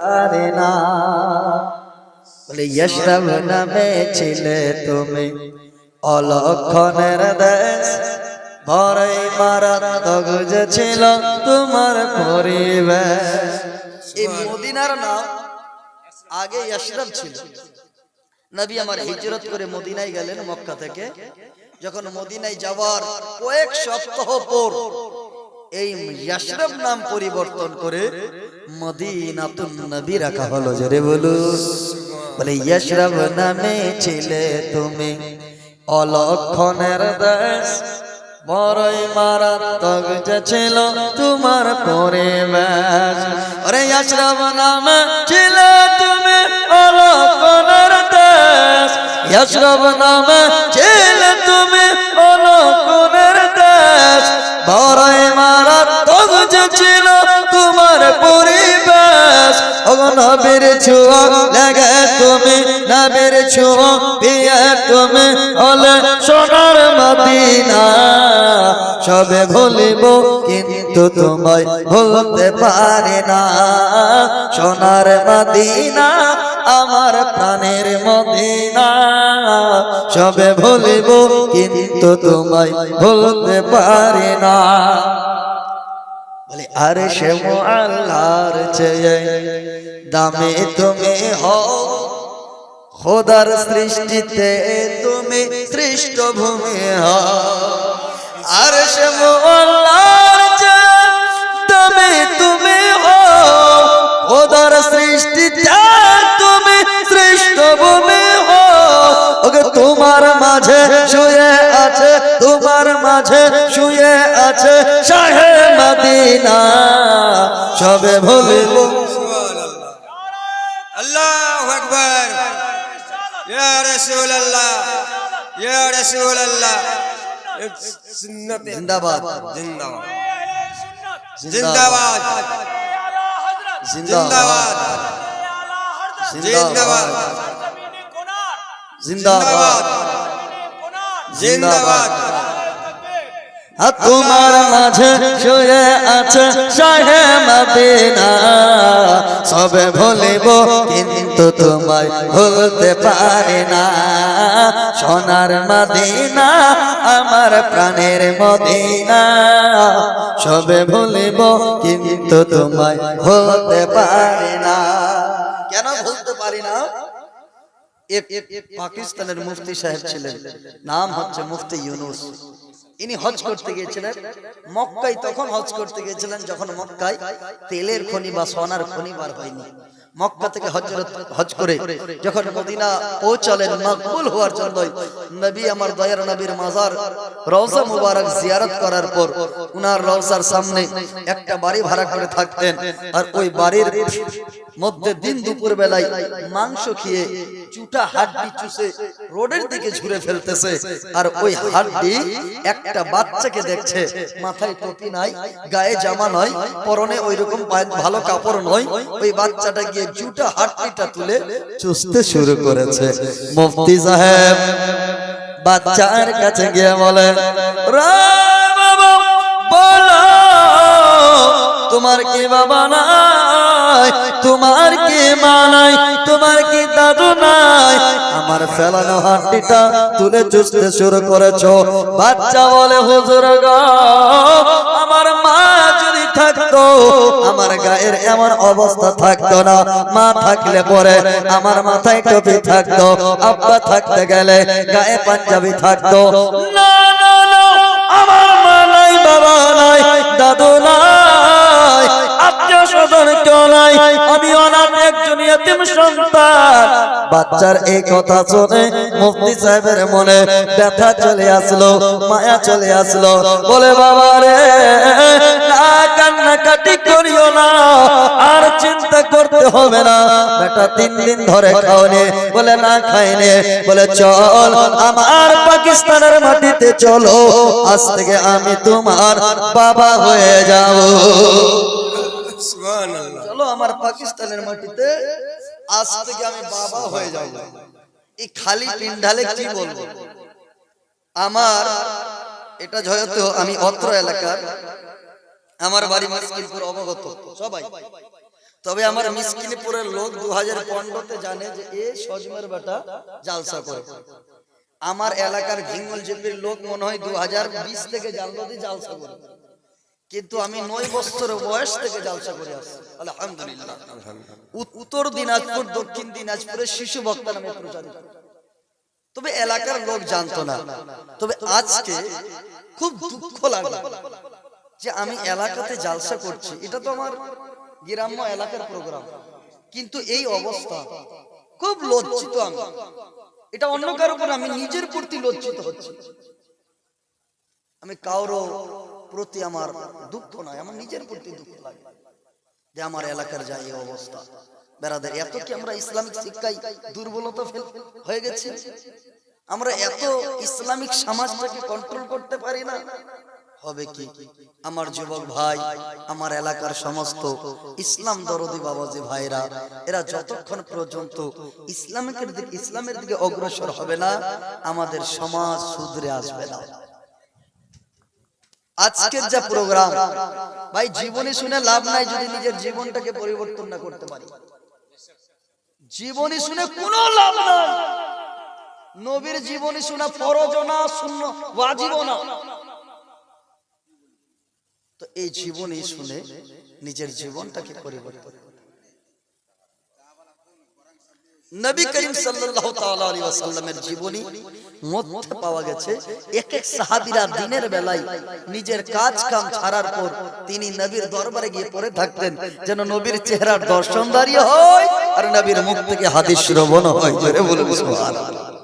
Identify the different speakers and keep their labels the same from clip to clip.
Speaker 1: আরে না। বলে ইয়শরব নামে ছিলে তুমি অলক্ষণের দেশ। বড়ই মারাত্মক যে ছিল তোমার পরিবেশ। এই মদিনার নাম আগে ইয়শরব ছিল। নবী আমার হিজরত করে মদিনায় গেলেন মক্কা থেকে। যখন মদিনায় যাওয়ার কয়েক সপ্তাহ পর এই ইয়াশরাব নাম পরিবর্তন করে মদিনাতুন নবী রাখা হলো জোরে বলু বলে ইয়াশরাব নামে ছিলে তুমি। অলক্ষণের দেশ বড়ই মারাত্মক যে ছিল তোমার পরিবেশ আরে ইয়াশরাব নামে ছিলে তুমি অলক্ষণের দেশ। ইয়াশরাব নামে ছিলে তুমি নবীর ছোঁয়া লাগে তুমি, নবীর ছোঁয়া বিয়ে তুমি হলে সোনার মদিনা। সবে ভুলিব কিন্তু তোমায় ভুলতে পারি না। সোনার মদিনা আমার প্রাণের মদিনা। সবে ভুলিব কিন্তু তোমায় ভুলতে পারি না। বলে আরে সে আল্লাহর চেয়ে দামে তুমি হও। খোদার সৃষ্টিতে তুমি সৃষ্ট ভূমি হও। আর সে আল্লাহর চেয়ে দামে তুমি হও। খোদার সৃষ্টিতে তুমি সৃষ্ট ভূমি মদিনা সবে ভুলিব
Speaker 2: আল্লাহু আকবার। ইয়া রাসূলুল্লাহ ইয়া রাসূলুল্লাহ। সুন্নাত
Speaker 1: জিন্দাবাদ।
Speaker 2: জিন্দাবাদ। জিন্দাবাদ।
Speaker 1: জিন্দাবাদ।
Speaker 2: জিন্দাবাদ।
Speaker 1: জিন্দাবাদ।
Speaker 2: জিন্দাবাদ। জিন্দাবাদ।
Speaker 1: তোমার মাঝে শুয়ে আছে শাহে মদিনা। সবে ভুলিব, কিন্তু তোমায় ভুলতে পারি না। সোনার মদিনা, আমার প্রাণের মদিনা। সবে ভুলিব, কিন্তু তোমায় ভুলতে পারি না। কেন ভুলতে পারি না? পাকিস্তানের মুফতি সাহেব ছিলেন। নাম হচ্ছে মুফতি ইউনুস। ইনি হজ করতে গিয়েছিলেন। মক্কায় তখন হজ করতে গিয়েছিলেন, যখন মক্কায় তেলের খনি বা সোনার খনি বার হয়নি। মক্কা থেকে হজরত হজ করে যখন মদিনা পৌঁছালেন, মকবুল হওয়ার জন্য নবী আমার দয়ার নবীর মাজার রওজা মুবারক জিয়ারত করার পর উনার রওজার সামনে একটা বাড়ি ভাড়া করে থাকতেন। আর ওই বাড়ির মধ্যে দিন দুপুর বেলায় মাংস খেয়ে চুটা হাড্ডি চুষে রোডের দিকে ঝুরে ফেলতেছে। আর ওই হাড্ডি একটা বাচ্চাকে দেখছে। মাথায় টুপি নাই গায়ে জামা নয় পরনে ওই রকম ভালো কাপড় নয়। ওই বাচ্চাটা গিয়ে জুটা হাড্ডিটা তুলে চুষতে শুরু করেছে। মুফতি সাহেব বাচ্চার কাছে গিয়ে বলে "রে বাবা, বলো তোমার কি বাবা তোমার কি মা নাই, তোমার কি দাদু নাই? আমার ফেলানো হাড্ডিটা তুলে চুষতে শুরু করেছ। বাচ্চা বলে, হুজুর আমার মা যদি থাকতো, আমার গায়ের এমন অবস্থা থাকতো না। মা থাকলে পরে আমার মাথায় টুপি থাকতো, আব্বা থাকতে গেলে গায়ে পাঞ্জাবি থাকতো। না বাচ্চার এই কথা শুনে মুফতি সাহেবের মনে ব্যথা চলে আসলো, মায়া চলে আসলো। বলে, বাবা রে কান্নাকাটি করিও না, আর চিন্তা করতে হবে না। বেটা, তিন দিন ধরে খাওনি। বলে, না, খাইনি। বলে, চল, আমার পাকিস্তানের মাটিতে চলো। আজ থেকে আমি তোমার বাবা হয়ে যাব। চলো আমার পাকিস্তানের মাটিতে আজ থেকে আমি বাবা হয়ে যাব। এই খালি পিন্ডালে কি বলব? আমার, এটা হয়তো আমি অত্র এলাকার, আমার বাড়ি মুশকিলপুর অবগত, সবাই। তবে আমার মিসকিনিপুরের লোক দু হাজার পনেরোতে জানে যে এ সজমের বেটা জালসা করে। আমার এলাকার ভিঙ্গল জিপির লোক মনে হয় দু হাজার বিশ থেকে জানলো যে জালসা করে। কিন্তু আমি নয় বছর বয়স থেকে জালসা করে আসছি। আলহামদুলিল্লাহ। উত্তর দিনাজপুর দক্ষিণ দিনাজপুরে। শিশু বক্তা নামে প্রচারিত। তবে এলাকার লোক জানতো না। তবে আজকে খুব দুঃখ লাগে যে আমি এলাকাতে জালসা করছি। এটা তো আমার গ্রাম্য এলাকার প্রোগ্রাম কিন্তু এই অবস্থা খুব লজ্জিত আমি। এটা অন্য কারও উপর আমি নিজের প্রতি লজ্জিত হচ্ছি। আমি কারও প্রতি আমার দুঃখ নয় আমার নিজের প্রতি দুঃখ লাগে। যে আমার এলাকার যা এই অবস্থা। বেড়াদের, এত কি আমরা ইসলামিক শিক্ষায় দুর্বলতা ফেল হয়ে গেছে? আমরা এত ইসলামিক সমাজটাকে কন্ট্রোল করতে পারি না। হবে কি? আমার যুবক ভাই, আমার এলাকার সমস্ত ইসলাম দরদি বাবাজি ভাইরা, এরা যতক্ষণ পর্যন্ত ইসলামিকের দিকে, ইসলামের দিকে অগ্রসর হবে না, আমাদের সমাজ সুধরে আসবে না। আজকের যা প্রোগ্রাম ভাই, জীবনী শুনে লাভ নাই যদি নিজের জীবনটাকে পরিবর্তন না করতে পারি। জীবনী শুনে কোনো লাভ নাই। নবীর জীবনী শুনে ফরজ না, শূন্য, ওয়াজিব না। তো এই জীবনী শুনে নিজের জীবনটাকে পরিবর্তন করতে হবে। নবী করিম সাল্লাল্লাহু তাআলা আলাইহি ওয়াসাল্লামের জীবনী মধ্যে পাওয়া গেছে। এক এক সাহাবীরা দিনের বেলায় নিজের কাজ কাম ছাড়ার পর তিনি নবীর দরবারে গিয়ে পড়ে থাকতেন, যেন নবীর চেহারার দর্শনদারি হয় আর নবীর মুখ থেকে হাদিস শ্রবণ হয়। জোরে বলুন, সুবহানাল্লাহ।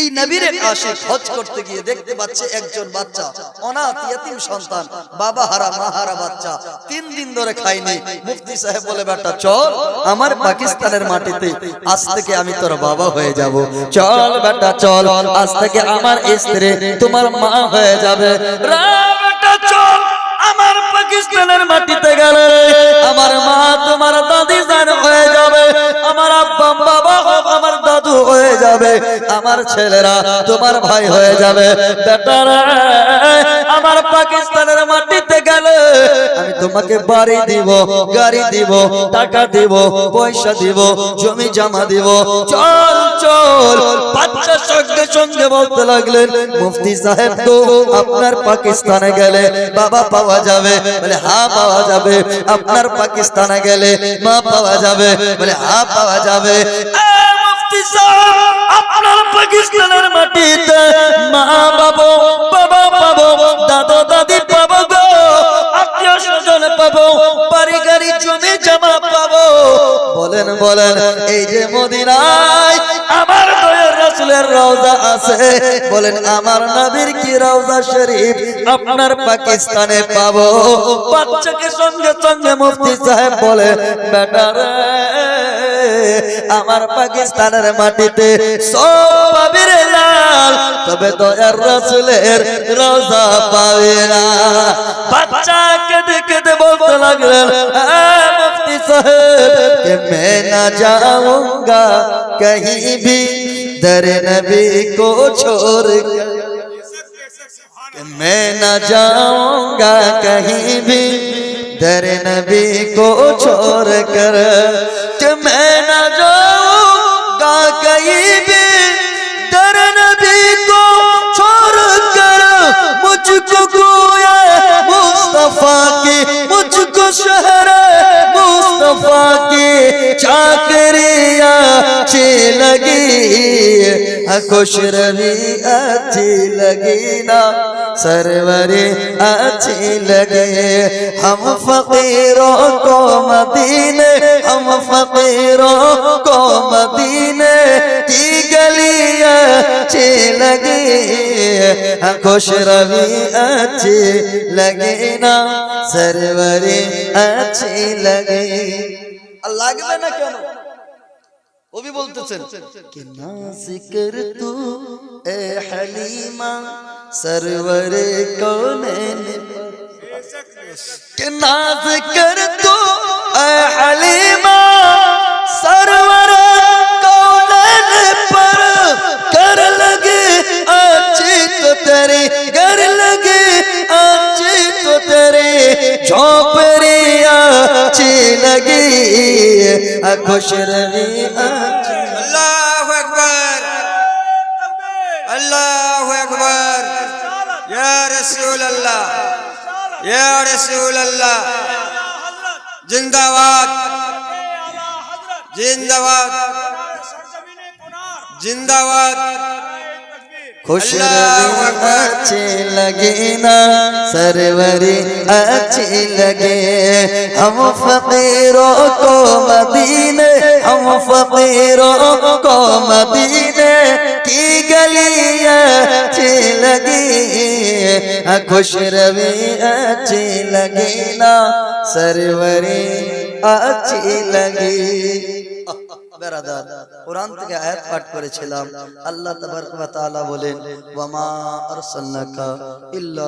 Speaker 1: এই নবীর আশিক হজ করতে গিয়ে দেখতে পাচ্ছে একজন বাচ্চা, অনাথ ইয়াতিম সন্তান, বাবা হারা, মা হারা বাচ্চা। তিন দিন ধরে খাইনি মুফতি সাহেব বলে, বেটা, চল, আমার পাকিস্তানের মাটিতে আজ থেকে আমি তোর বাবা হয়ে যাব। চল, বেটা, চল, আজ থেকে আমার স্ত্রী তোমার মা হয়ে যাবে। বেটা, চল, আমার পাকিস্তানের মাটিতে গেলে আমার মা তোমার দাদি হয়ে যাবে। আমার আব্বা, বাবা হয়ে যাবে। আমার ছেলেরা, তোমার ভাই হয়ে যাবে। আমার পাকিস্তানের মাটিতে গেলে আমি তোমাকে বাড়ি দিব, গাড়ি দিব, টাকা দিব, পয়সা দিব, জমি জমা দিব। চল চল, বাচ্চা সঙ্গে সঙ্গে বলতে লাগলেন, মুফতি সাহেব তো আপনার পাকিস্তানে গেলে বাবা পাওয়া যাবে। বলে হ্যাঁ পাওয়া যাবে। আপনার পাকিস্তানে গেলে মা পাওয়া যাবে। বলে, হা, পাওয়া যাবে। আপনার পাকিস্তানের মাটিতে মা বাবু, বাবা পাবো দাদা দাদি পাবো গো, আত্মীয় স্বজন পাবো বাড়ি জমি জমা পাবো। বলেন বলেন, এই যে মদিনায় আমার দয়ার রওজা আছে। বলেন, আমার নবীর কি রওজা শরীফ আপনার পাকিস্তানে পাবো? বাচ্চাকে সঙ্গে সঙ্গে মুফতি সাহেব বলে বেটা রে আমার পাকিস্তানের মাটিতে সব পাবি রে লাল তবে দয়ার রাসূলের রওজা পাবে না বাচ্চাকে দেখে দে বলতে লাগলেন "এ মুফতি সাহেব कि मैं ना जाऊंगा कहीं भी दर नबी को छोड़ कर कि मैं ना जाऊंगा कहीं भी दर नबी को छोड़ कर कि मैं खुश रवि अच्छी लगी ना सरवरे अच्छी लगे हम फकीरों को मदीने हम फकीरों को मदीने की गलियां अच्छी लगी हम खुश रवि अच्छी लगे ना सरवरे अच्छी लगे अल्लाह के ना क्यों কবি বলতেছেন कि नाज कर तू ए हलीमा सरवर कौनैन कि नाज कर तू ए हलीमा सरवर कौनैन पर कर लगे अच्छी तो तेरी कर लगे अच्छी तो तेरी झोपड़िया अच्छी लगी খুশের আল্লাহ আকবর
Speaker 2: আল্লাহ আকবর রসুল আল্লাহ রসুল আল্লাহ জিন্দাবাদ জিন্দাবাদ জিন্দাবাদ अल्लाह जिंदाबाद जिंदाबाद जिंदाबाद
Speaker 1: खुश
Speaker 2: अल्लाह
Speaker 1: रवि
Speaker 2: अकबर।
Speaker 1: अच्छी लगे ना सरवरी अच्छी लगे हम फकीरों को मदीने हम फकीरों को मदीने की गलियां अच्छी लगी हाँ, खुश रवि अच्छी लगी ना सरवरी अच्छी लगी বেরাদার কোরআন আল্লাহ তাবারক ওয়া তাআলা বলেন ওয়ামা আরসালনাকা ইল্লা